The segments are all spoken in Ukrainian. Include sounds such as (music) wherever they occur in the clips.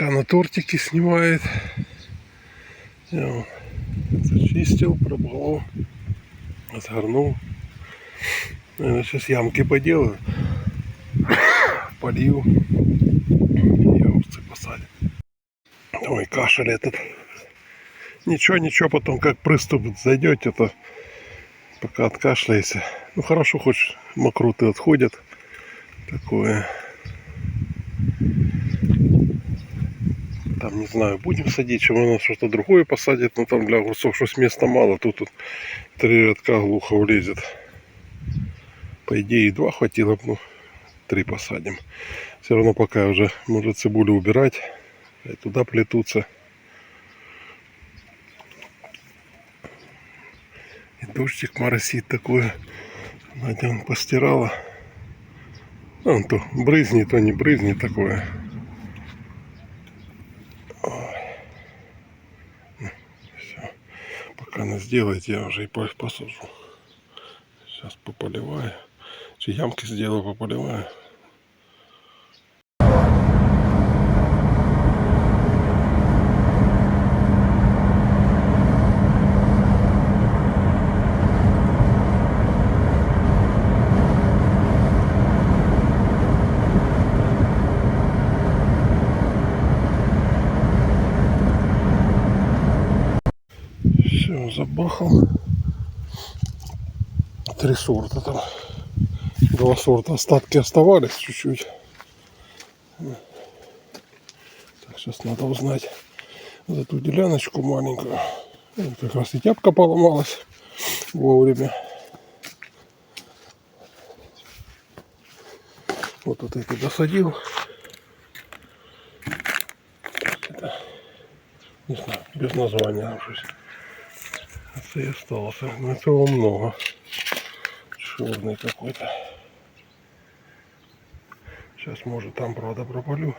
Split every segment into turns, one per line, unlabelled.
Так, Надя пока на тортики снимает. Я зачистил, пробовал, разгорнул. Наверное, сейчас ямки поделаю. (coughs) Полью. И огурцы. Ой, кашель этот. Ничего, ничего, потом как приступ зайдете, то пока откашляйся. Ну хорошо, хоть мокроты отходят. Такое. Там, не знаю, будем садить, чем у нас что-то другое посадит, но там для огурцов что места мало, тут, тут три рядка глухо влезет. По идее, два хватило, б, ну, три посадим. Все равно пока уже, может, цибулю убирать, и туда плетутся. И дождик моросит такое. Надя он постирала. Он то брызни, то не брызни такое. Пока она сделает, я уже и посужу. Сейчас пополиваю. Чи ямки сделаю, пополиваю. Все, забахал. Три сорта там. Два сорта остатки оставались чуть-чуть. Так, сейчас надо узнать за ту деляночку маленькую. Как раз и тяпка поломалась вовремя. Вот вот эти досадил. Не знаю, без названия. Це і осталося. На цього много. Чорний какой-то. Сейчас, может, там, правда, пропалю.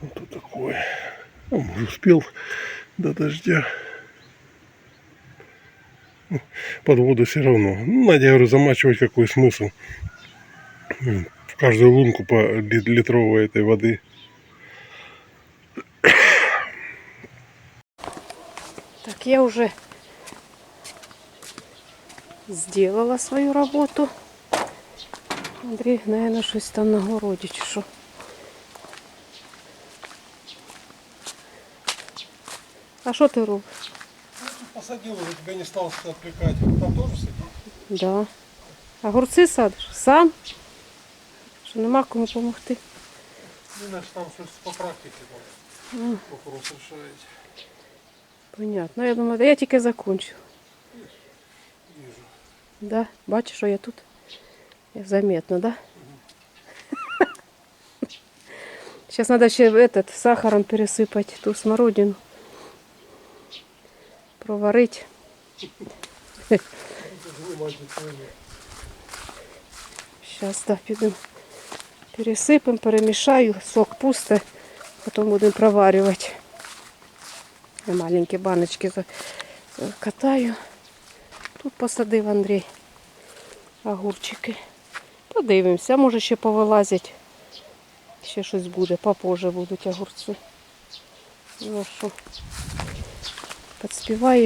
Вот тут такое. Ну, может, успел до дождя. Под воду все равно. Ну, Надя, я говорю, замачивать какой смысл. В каждую лунку по ли- литровой этой воды.
Так, я уже сделала свою работу. Андрій, наверное, щось там на городі чи що. А що ти робиш?
Посадил, уже тебя не стал отвлекать. Там тоже сидит?
Да. Огурці садиш? Сам? Що нема кому допомогти?
Ну, значит, там щось по практиці там вопрос решаете.
Понятно. Я думаю, я тільки закончила.
Вижу.
Да? Бачиш, що я тут? Я заметно, да? (laughs) Сейчас надо ще этот сахаром пересыпать ту смородину. Проварить. (laughs) Сейчас, да, підемо. Пересипемо, перемішаю, сок пусте, потім будемо проварювати. Я маленькі баночки катаю. Тут посадив Андрій огурчики. Подивимося, може ще повилазять. Ще щось буде, попозже будуть огурці. Ну що,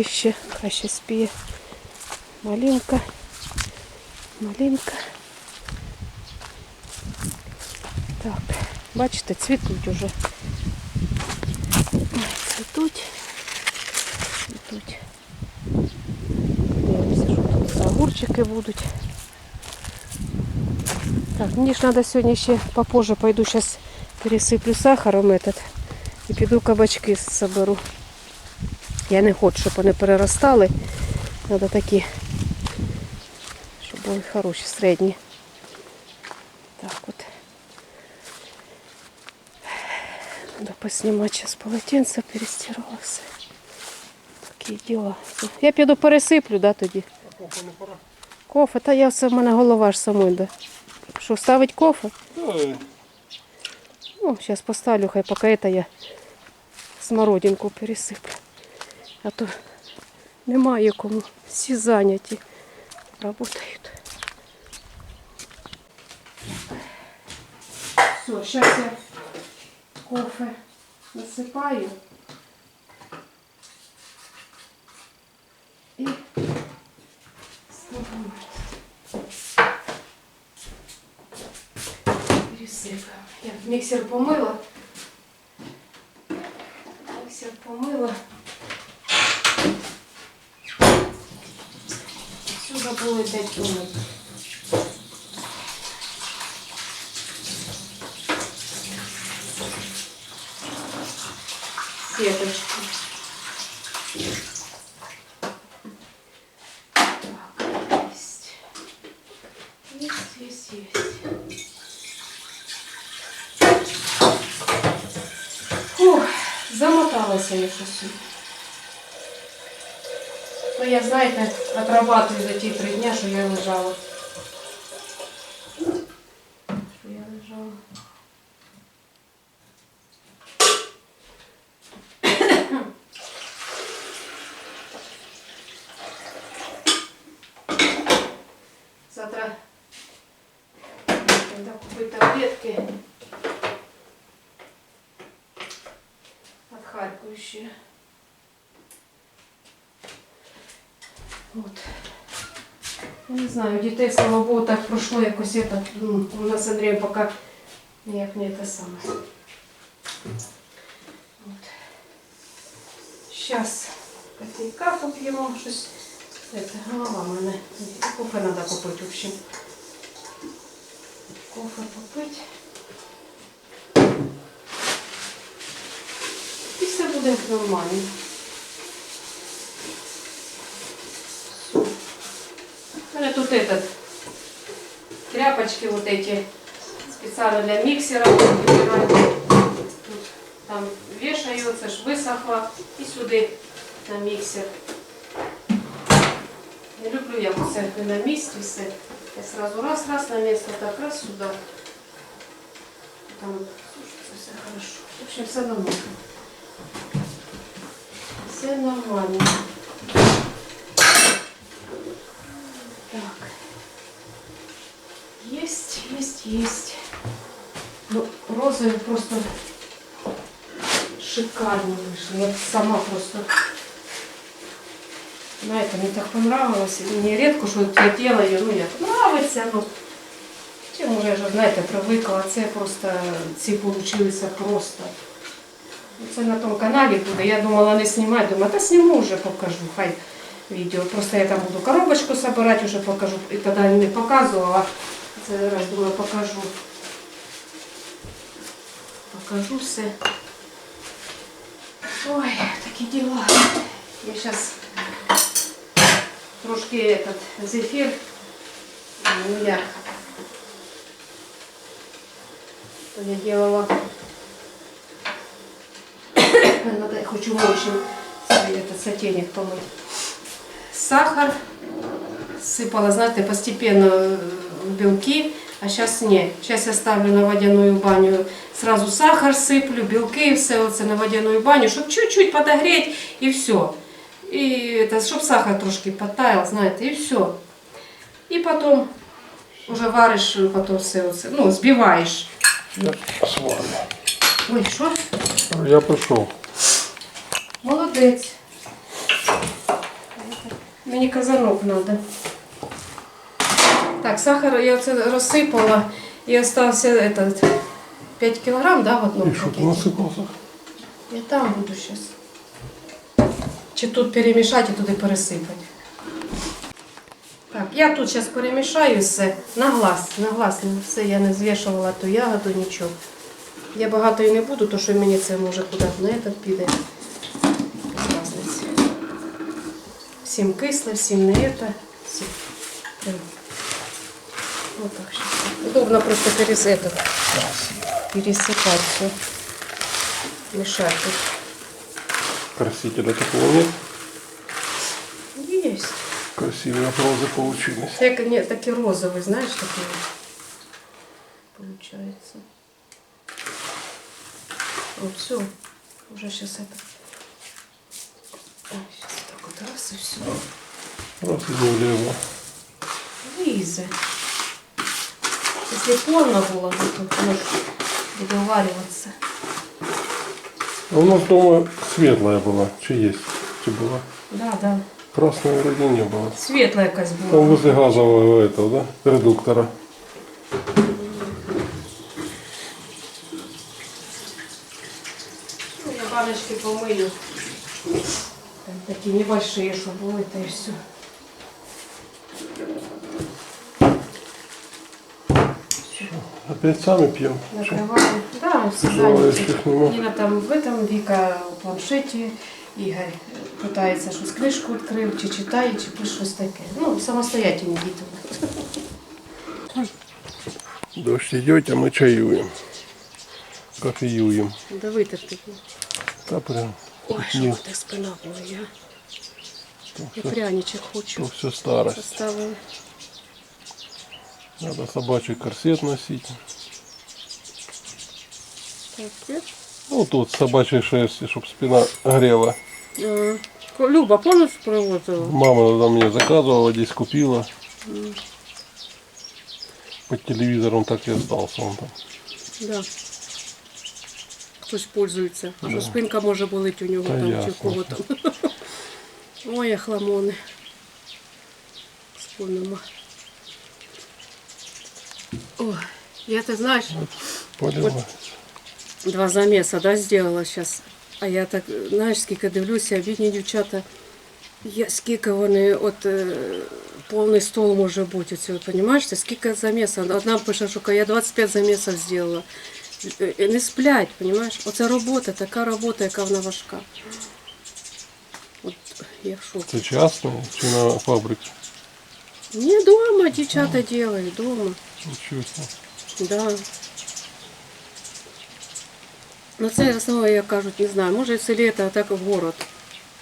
ще, хай ще спіє. Малинка, малинка. Так, бачите, цвітуть уже. Ой, Цвітуть. Цвітуть. Подивимося, що тут огурчики будуть. Так, мені ж треба сьогодні ще попозже пойду зараз пересиплю сахаром этот і піду кабачки соберу. Я не хочу, щоб вони переростали. Треба такі, щоб були хороші, середні. Так от. Надо поснімати зараз полотенце, перестирала все. Такі діла. Я піду пересиплю, да, тоді.
Кофе
та я все, в мене голова ж самой, да. Що, ставить кофе?
Да,
Ну, зараз поставлю, хай поки это я смородинку пересиплю. А то немає кому. Всі зайняті. Работають. Все, сейчас я кофе насыпаю. И Пересипаємо. Я миксер помыла. Миксер помыла. Все забыла дать помыть. Сеточку. Замоталася я щось. Ну, я, знаєте, отрабатую за ті три дня, що я лежала. Що я лежала. Завтра треба купити таблетки. Отхаркующие. Вот. Не знаю, дітей, слава Богу, так пройшло якось это, у нас з Андрієм поки ніяк не те саме. От. Сейчас кофейка поп'ємо, щось. Это, голова мене. Кофе треба купити, в общем. Кофе попити. Буде нормально. У меня тут этот, тряпочки вот эти, специально для миксера. Тут, там вешается, ж высохло. И сюда на миксер. Не люблю я все на месте все. Я сразу раз-раз на место, так раз сюда. Там все хорошо. В общем, все нормально Все нормально. Так. Есть, есть, есть. Ну, розовые просто шикарно вышли. Я сама просто... Знаєте, мені так понравилось. Мені рідко, що я делаю, ну як нравиться, ну. Чим уже ж, знаєте, привикла. Це просто, ці получилися просто. Ну, Це на тому каналі буде. Я думала не знімати, думаю, та зніму вже покажу, хай відео. Просто я там буду коробочку собирати, вже покажу. І тоді не показувала. Це раз думаю, покажу. Покажу все. Ой, такі діла. Я зараз трошки этот зефір. Ну як. То я делала. надо, я хочу общем этот сотейник помыть. Сахар сыпала, знаете, постепенно в белки, а сейчас нет. Сейчас я ставлю на водяную баню, сразу сахар сыплю, белки, все это на водяную баню, чтобы чуть-чуть подогреть и все. И это, чтобы сахар трошки подтаял, знаете, и все. И потом уже варишь, потом все, оце, ну, збиваєш.
Я с вами.
Ой, що?
Я пришел.
Молодець. Мені казанок треба. Так, сахар я це розсипала і остався этот, 5 кілограм, да, в одному
И что ты
пакеті?
насыпался?
Я там буду зараз. Чи тут перемішати і туди пересипати. Так, я тут зараз перемішаю все на глаз, на глаз, не все, я не звішувала ту ягоду, нічого. Я багато і не буду, то що мені це може куди на этот піде. Всім кисло, всім не это. Всім. Прям. Вот так сейчас. Удобно просто перес, этот, пересыпать все. Мешать тут.
Красителя такого нет.
Есть.
Красивые розы получились.
Як, нет, такие розовые, знаешь, такие вот получается. Вот все. Уже сейчас это. Сейчас так вот раз и все.
Руки вліво.
Лиза, если повна була, то може буде
а у нас дома светлая была, что есть, Чи была?
Да, да.
Красной вроді не было.
Светлая Світла была.
Там возле газового этого, да? редуктора.
Ну, я баночки помию. Там такие небольшие, чтобы было это и все.
Опять сами пьем.
Накрываем. Да, все
Желающих
заняты.
нема.
Ніна там в этом, Віка у планшеті, Ігор питається щось книжку відкрив, чи читає, чи пише щось таке. Ну, самостоятельні діти.
Дождь идет, а мы чаюем. Кофеюем.
Да витерти.
Да прям.
Ой, що
не-
так спина болить, а? Я
все,
пряничок хочу.
то все старость.
Поставили.
Надо собачий корсет носить.
Так, є.
Ну тут собачьей шерсти, чтобы спина грела.
А, Люба, помнишь, привозила?
Мама тогда мне заказывала, здесь купила. Под телевизором так и остался он там.
Да Хтось пользується. А що спинка може болить у нього
Та
там чи
ясно.
в кого там. (laughs) Ой, хламони. Вспомнимо. Ой, я ти знаєш,
Поливать.
два замеса, да, сделала сейчас. А я так, знаєш, скільки дивлюся, бідні дівчата, я, скільки вони, от е, повний стол може бути, оце, розумієш, це скільки замесів. Одна пише, що я 25 замесів зробила. Е, Не сплять, розумієш? Оце робота, така робота, яка вона важка. От я в шокі.
Це частное, чи на фабрике?
Не дома дівчата делают, дома.
Себе.
Да. Ну це основа, як кажуть, не знаю, може в селі це, а так в город.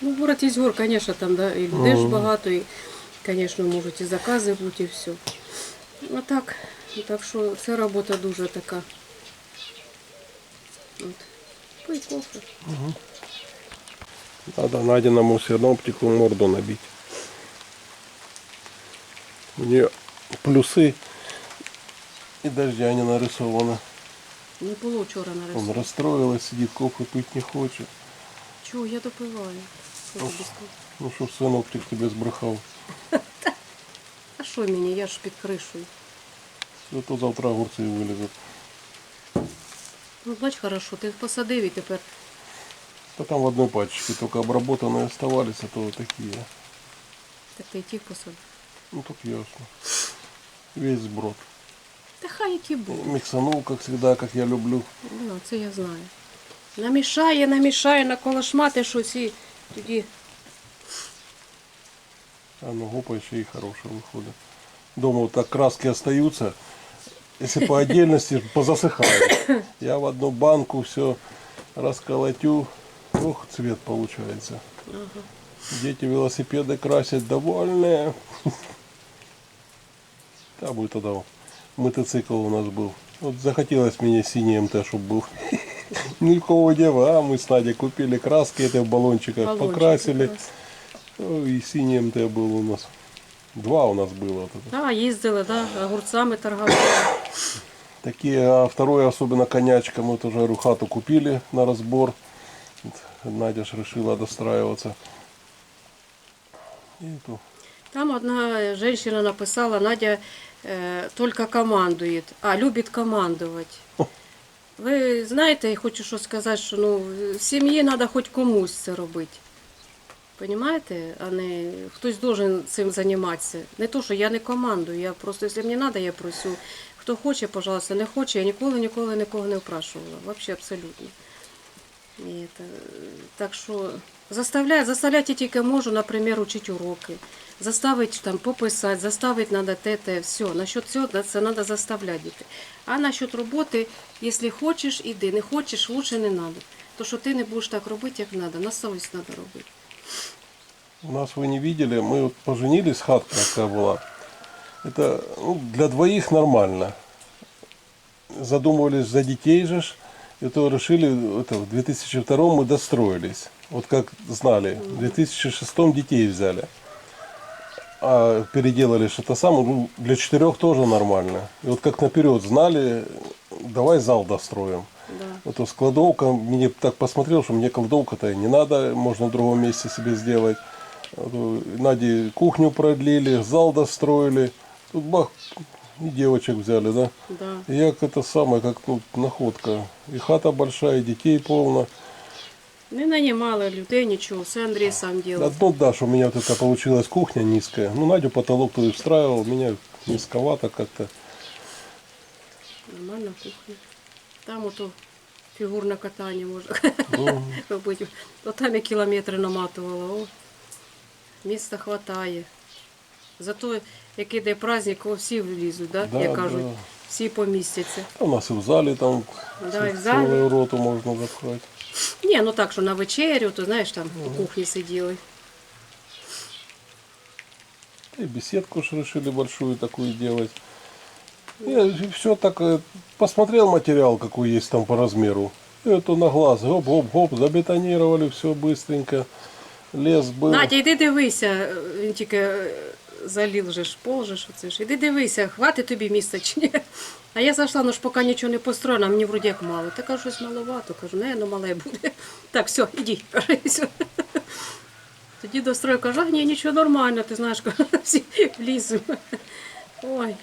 Ну, город є гор, звісно, там, да, і людей ж багато, і, звісно, можуть і закази бути, і все. Ну так, так що це робота дуже така. От. Пий кофе.
Надо Надиному синоптику морду набить. У нее плюсы и дождя не нарисовано.
Не було вчора
Он
нарисовано.
расстроилась, сидит, кофе пить не хочет.
Чого, я допиваю. Що тобі сказати?
Ну, чтоб синоптик тебе сбрехал. (laughs)
А що мені, я ж під кришою.
Зато завтра огурцы вылезут.
Ну, бач, хорошо, ти посадив і тепер
Да там в одной пачке только обработанные оставались, а то вот такие.
так ти й ті посадив.
Ну, тут ясно. Весь сброд.
Та хай які були.
Миксанул, как всегда, как я люблю.
Ну, це я знаю. Намішає, намішає, наколошмати щось і тоді.
А ну гопа еще и хорошая выходит. Дома вот так краски остаются. Если по отдельности позасыхают. Я в одну банку все расколотю. Ох, цвет получается. Дети велосипеды красят довольные. Да, будет тогда мотоцикл у нас был. Вот захотелось мне синий МТ, чтобы был. Никакого дела. А мы с Надей купили краски, это в баллончиках
Баллончики,
покрасили. Ну, и синий МТ был у нас. Два у нас было. вот это.
Да, їздили, да, огурцами торгували.
Такие, а второе, особенно конячка, мы тоже говорю, хату купили на разбор. Вот Надя ж решила достраиваться. И то.
Там одна женщина написала, Надя е, тільки командує, а любить командувати. Ви знаєте, я хочу що сказати, що ну, в сім'ї треба хоч комусь це робити. Понимаєте? А не хтось должен цим займатися. Не то, що я не командую, я просто, якщо мені треба, я просю. Хто хоче, пожалуйста, не хоче, я ніколи ніколи нікого не впрашувала. Взагалі абсолютно. І це, так що заставляю, заставляти тільки можу, наприклад, учити уроки. Заставити там пописати, заставити треба те, те, все. Насчет цього це треба заставляти дітей. А насчет роботи, якщо хочеш, іди. Не хочеш, лучше не треба. То, що ти не будеш так робити, як треба. На совість треба робити.
У нас вы не видели, мы вот поженились, хатка такая была. Это ну, для двоих нормально. Задумывались за детей же, и то решили, это, в 2002 мы достроились. Вот как знали, в 2006 детей взяли. А переделали что-то самое, ну, для четырех тоже нормально. И вот как наперед знали, давай зал достроим.
Да.
Вот вот складовка, мне так посмотрел, что мне кладовка-то и не надо, можно в другом месте себе сделать. Вот, э, Наде кухню продлили, зал достроили. Тут бах, и девочек взяли, да?
Да.
И як это самое, как ну, находка. И хата большая, и детей полно.
Не нанімали людей, нічого, все Андрій сам робив.
Одно, да, что у меня вот это получилась кухня низкая. Ну, Надю потолок туда встраивал, меня низковато как-то.
Нормальна кухня. Там ото фігурне катання можна
Ну, (laughs)
робити. То там я кілометри наматувала. О. Міста хватає. Зато як іде праздник, о, всі влізуть, да?
Да,
як кажуть,
да.
всі помістяться.
у нас и в зале там
Да, в
ц-
зале.
целую роту можно запхать.
Ні, ну так, що на вечерю, то знаєш, там у кухні сиділи.
И беседку ж решили большую такую делать. все так э, посмотрел материал, какой есть там по размеру. И это на глаз, гоп-гоп-гоп, забетонировали все быстренько. Лес был.
Надя, йди дивися, він тільки е, залив же ж пол же ж оце ж. Іди дивися, хватить тобі місця чи ні. (laughs) А я зайшла, ну ж поки нічого не построєно, а мені вроді як мало. Та кажу, щось маловато. Кажу, не, ну мале буде. (laughs) Так, все, іди, (laughs) каже, і все. Тоді дострою, кажу, а ні, нічого нормально, ти знаєш, кажу, всі влізуть. Ой,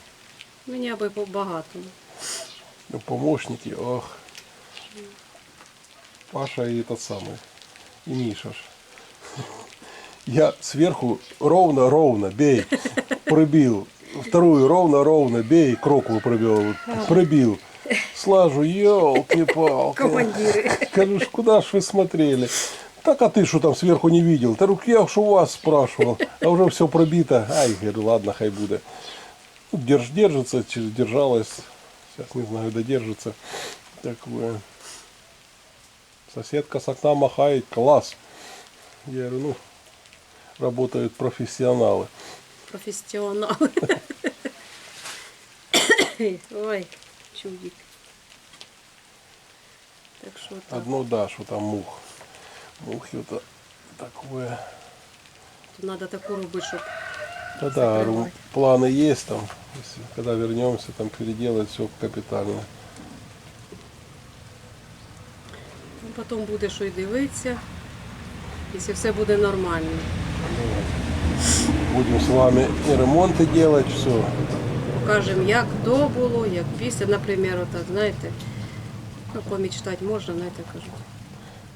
мені аби багато.
Ну, Помощники, ох. Паша и этот самый. И Миша. ж. Я сверху ровно-ровно, бей, пробил. Вторую ровно-ровно, бей, кроку пробил, пробил. Слажу, елки-палки.
Командири.
Скажу, ж, куда ж вы смотрели? Так, а ты что там сверху не видел? Да рук я ж у вас спрашивал. А уже все пробито. Ай, говорю, ладно, хай будет. Ну, Держ, держится, держалась. Сейчас не знаю, додержится. Такое. Соседка с окна махает, класс. Я говорю, ну, работают профессионалы.
Професіонали. (laughs) Ой, чудик. Так що так.
Одно да, что там мух. Мухи это такое.
Тут треба таку робити, щоб
Да, да, говорю,
Закрывай.
планы есть там. Если, когда вернемся, там переделать все капитально.
ну, потім буде що й дивитися, якщо все буде нормально.
Будем с вами и ремонты делать, все.
Покажемо, як до було, як після, наприклад, отак, знаєте. Ну, помічтати можна, знаєте, кажуть.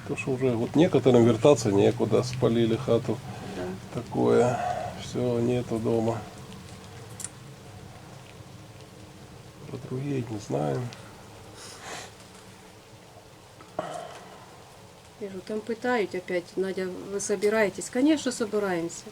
То, что уже вот некоторым вертаться некуда, спалили хату.
Да.
Такое. Все, нету дома. Про другие не знаем.
Вижу, там пытают опять, Надя, вы собираетесь? Конечно, собираемся.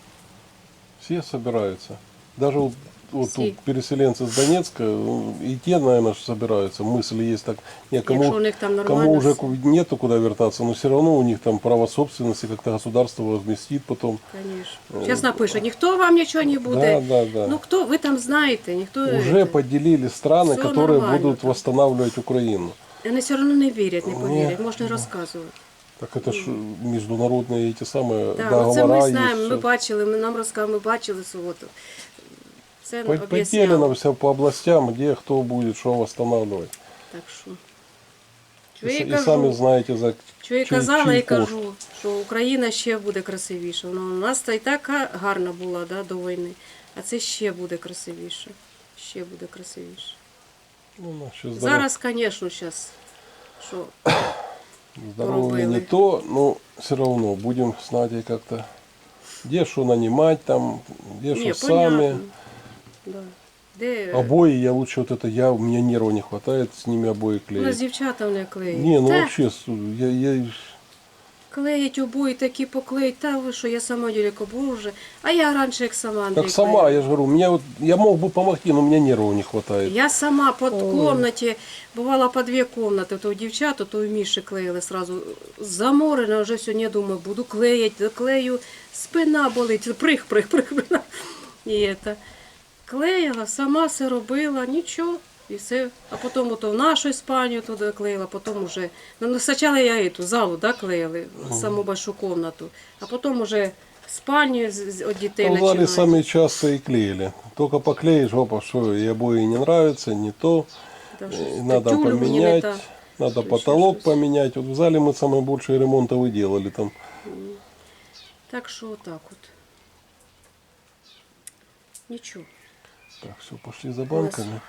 Все собираются. Даже вот, вот
Все.
тут переселенцы с Донецка, ну, и те, наверное, собираются. Мысль есть так. Не, кому,
Якщо у них там нормально.
Кому уже
все.
ку- нету куда вертаться, но все равно у них там право собственности как-то государство возместит потом.
Конечно. Сейчас напишуть, ніхто вам нічого не буде.
Да, да, да.
Ну хто, ви там знаєте, ніхто.
Уже
это.
поделили страны,
Всё
которые
нормально
будут
там.
восстанавливать Украину.
Вони все одно не вірять, не
Ні.
повірять, можна розказувати.
Так это ж международные эти самые
Так,
договора
оце ми
есть.
знаємо, ми
всё.
бачили, ми нам розказали, ми бачили суботу. Це
По-
об'ясняли.
Поделено все по областям, где кто будет что восстанавливать.
Так що.
И,
Що я
с-
і
и
кажу,
сами знаете, за
що я
чий-
казала
чий
і
кошт.
кажу, що Україна ще буде красивіша. Вона у нас та й так га- гарна була да, до війни, а це ще буде красивіше. Ще буде красивіше.
Ну, здоров-
Зараз, звісно, зараз. Що
здоровье не то, но все равно будем с Надей как-то где что нанимать там, где
Ні,
что сами.
понятно. Да. Де...
Обои я лучше вот это, я, у меня нервов не хватает с ними обои
У нас
клеить.
дівчата не клеють.
Не, ну
Та,
вообще, я, я,
Клеять обої такі поклеїть, та ви що, я сама діліко, боже. А я раніше як сама Андрій
как сама, я же говорю, меня вот, я мог бы помогти, но у меня нервов не хватает.
Я сама по
Ой.
комнаті, бувала по дві комнати, то у дівчат, то у Міші клеїли сразу. Заморена вже сьогодні, думаю, буду клеїти, клею, спина болить, прих, прих, прих, прих. І це Клеїла, сама все робила, нічого. І все. А потім ото в нашу Іспанію туди клеїла, потім уже. Ну, спочатку я эту залу да, клеїли, саму большу комнату, а потім уже спальню з- з- від дітей
Там в зале
починають.
сами часто и клеили. Только поклеишь, опа, что и обои не нравятся, не то.
Даже
Э, Надо
тюлю мені не
поменять,
та.
надо
Что
потолок
еще что-то?
поменять. Вот в зале мы самые большие ремонты вы делали там.
Так що отак от. Нічого.
Так, все, пошли за банками.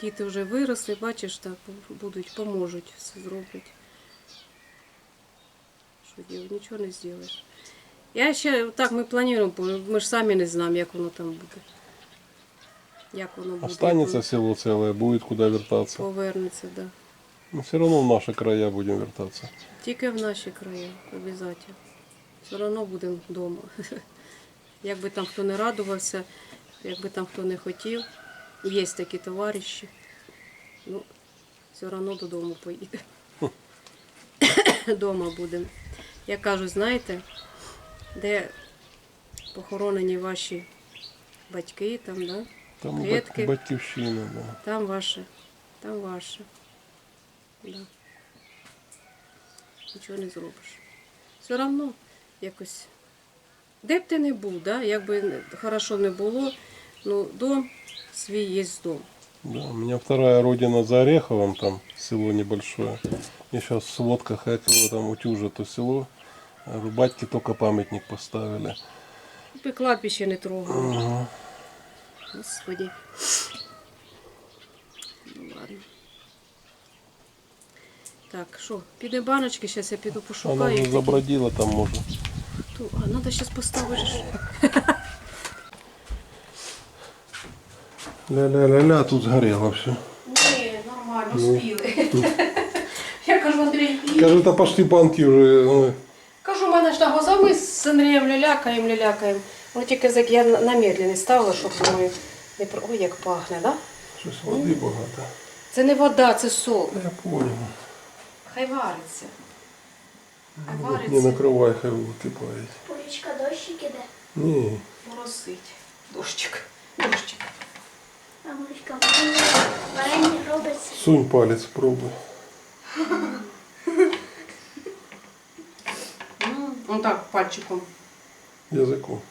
Діти вже виросли, бачиш, так будуть, поможуть, все зроблять. Що діло, нічого не зробиш. Я ще так ми плануємо, бо ми ж самі не знаємо, як воно там буде. Як воно буде.
Останется
як
село целое, будет куда
воно
вертаться.
повернеться, да.
Но все равно в наши края будем вертаться.
Тільки в наші краї, обов'язково. Все одно будемо вдома. (laughs) Як би там хто не радувався, як би там хто не хотів, є такі товариші, ну, все одно додому поїде. Дома будемо. Я кажу, знаєте, де похоронені ваші батьки, там, да?
Там
Предки.
батьківщина, да.
Там ваше, там ваше. Да. Нічого не зробиш. Все одно якось. Де б ти не був, да? як би хорошо не було, ну дом свій є дом.
Да, у меня вторая родина за Ореховым, там село небольшое. И сейчас в сводках этого там утюжа то село. Батьке только памятник поставили.
Би кладбище не трогали.
Ага.
Господи. Ну ладно. Так, що, піде баночки, зараз я піду пошукаю.
уже забродила там может.
Ту- А, треба зараз поставити.
Ля-ля-ля-ля, тут сгорело все.
Ні, нормально, спіли. (laughs) Я кажу, Андрій,
Скажи, то пошли банки уже. ну,
кажу, мене ж на глаза ми з Андрієм лялякаємо, лялякаємо. Ну тільки зак- я на- на медленний ставила, щоб думаю, не про. Ой, як пахне, да?
Щось води багато.
Це не вода, це сол.
Та Я понял.
Хай вариться. Хай
Не
вариться.
накривай, хай висипають.
Полічка дощик іде,
Ні.
Моросить. Дощик. Дощик.
а Полічка варення, варення робиться.
Сунь палець, пробуй.
Ну так, пальчиком.
Язиком.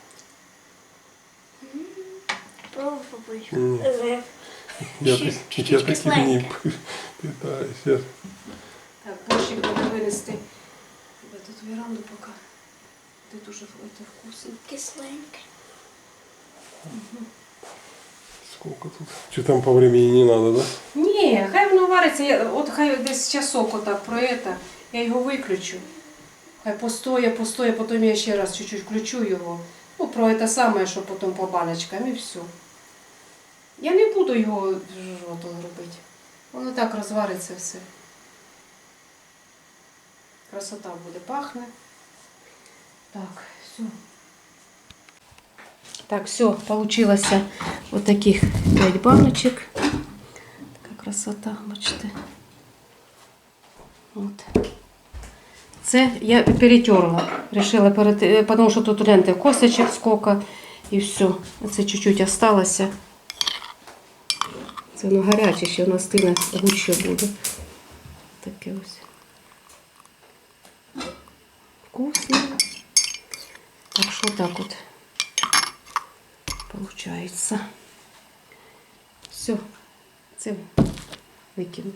Пробуй Полічка.
Ні.
Е,
Я,
Щось
так- я
чуть-чуть
таким
кисленьке.
не питаюся.
Так, борщик треба винести. Веранду пока. Тут уже это вкусно.
Кисленьке.
Сколько тут? Чи там по времени не надо, да?
Ні, хай воно вариться, я, от хай десь часок отак про це, я його виключу. Хай постоє, постоє, потім я ще раз чуть-чуть включу його. Ну, про це саме, що потім по баночкам і все. Я не буду його жовтого робити. Воно так розвариться все. Красота буде, пахне. Так, все. Так, все, получилося вот таких 5 баночек. Така красота, бачите. От. Це я перетерла. Решила перед... потому що тут ленти косточок сколько і все. Це чуть-чуть осталося. Це воно гаряче, ще воно стине гуще буде. Таке ось. Вкусно. Так що так от получается. Все, це викинуть.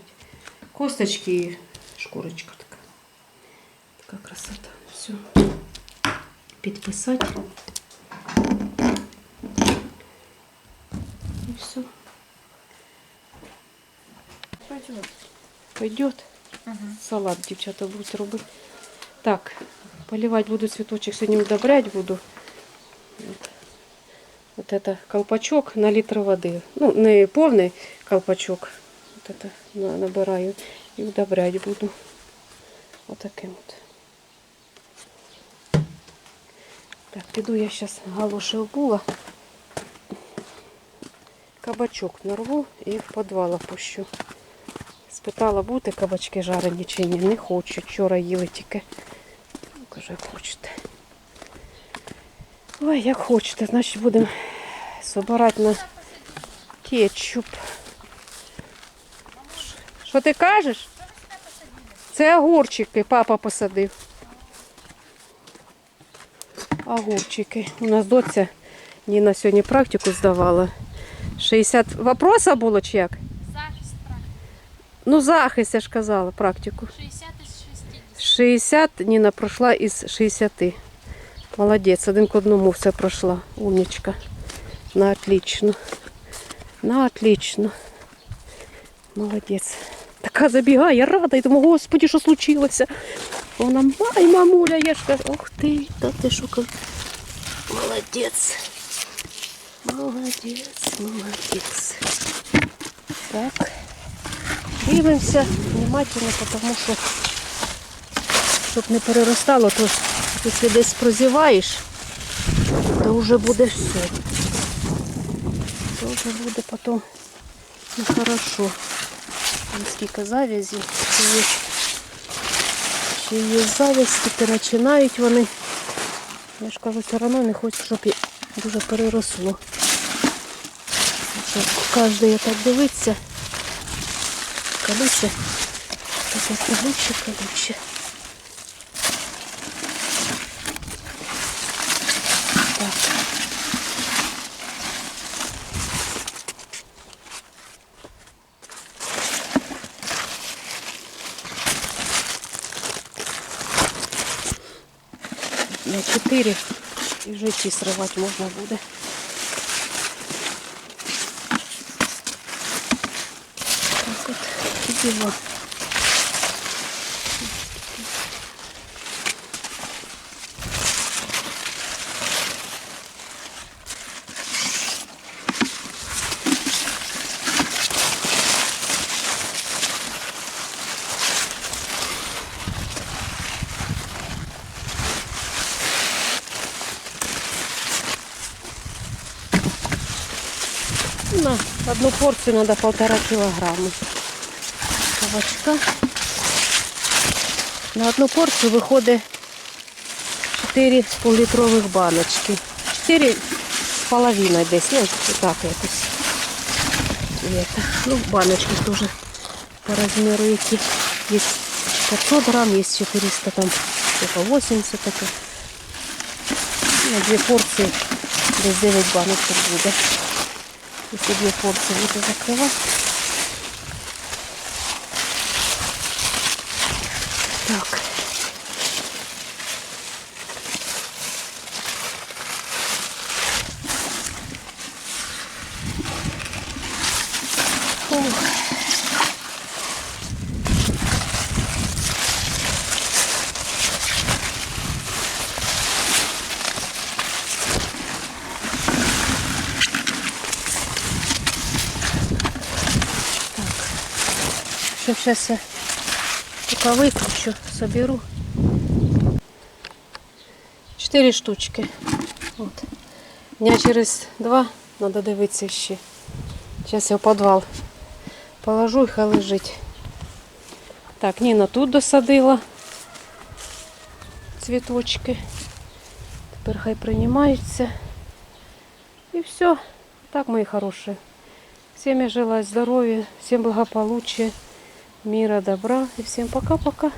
Косточки і шкурочка така. Така красота. Все. Підписати. І все.
Пойдет.
Пойдет. Салат дівчата будуть робити. Так, поливать буду цветочек, сегодня удобрять буду. Вот. Вот это колпачок на литр воды. Ну, не повний колпачок. Вот это на- набираю і удобрять буду. Отаким от. Так, піду я зараз галоші обула. Кабачок нарву і в підвал опущу. Спитала, бути кабачки жарені чи ні. Не хочуть. Вчора їли тільки. Кажу, як хочете. Ой, як хочете, значить будемо збирати на кетчуп. Що ти кажеш? Це огурчики папа посадив. Огурчики. У нас доця Ніна сьогодні практику здавала. 60 вопроса було чи як?
Захист
Ну, захист, я ж казала, практику.
60 із 60.
60 Ніна пройшла із 60. Молодець, один к одному все пройшла. Умничка. На отлично. На отлично. Молодець. Така забігає, я рада. І думаю, господи, що случилося? Вона, май, мамуля, я ж кажу, ох ти, та ти кажу. Молодець. Молодець, молодець. Так. Дивимося внимательно, тому що щоб не переростало, то якщо десь прозіваєш, то вже буде все. То вже буде потім нехорошо. Скільки завязі, ще є, завязь, тільки починають вони. Я ж кажу, все одно не хочу, щоб дуже переросло. Кожен так дивиться. Колюче. Таке колюче, колюче. Так. На 4 і вже ті сривати можна буде. Так от, і діла. На одну порцию надо полтора килограмма кабачка. На одну порцію виходить 4 пол-літрових баночки. 4 з половиною десь, ну так якось. Это. Ну, баночки теж по розміру які. Є 500 грам, є 400 там, типа 80 таке. На дві порції десь 9 баночок буде. Якщо две порции буду закривати. Так. Ох. Так. Сейчас я пока выключу, соберу. Чотири штучки. От. Дня через два треба дивитися ще. Зараз я в підвал положу і хай лежить. Так, Ніна тут досадила цвіточки. Тепер хай приймаються. І все. Так, мої хороші. Всем я желаю здоровья, всем благополучия, мира, добра. И всем пока-пока.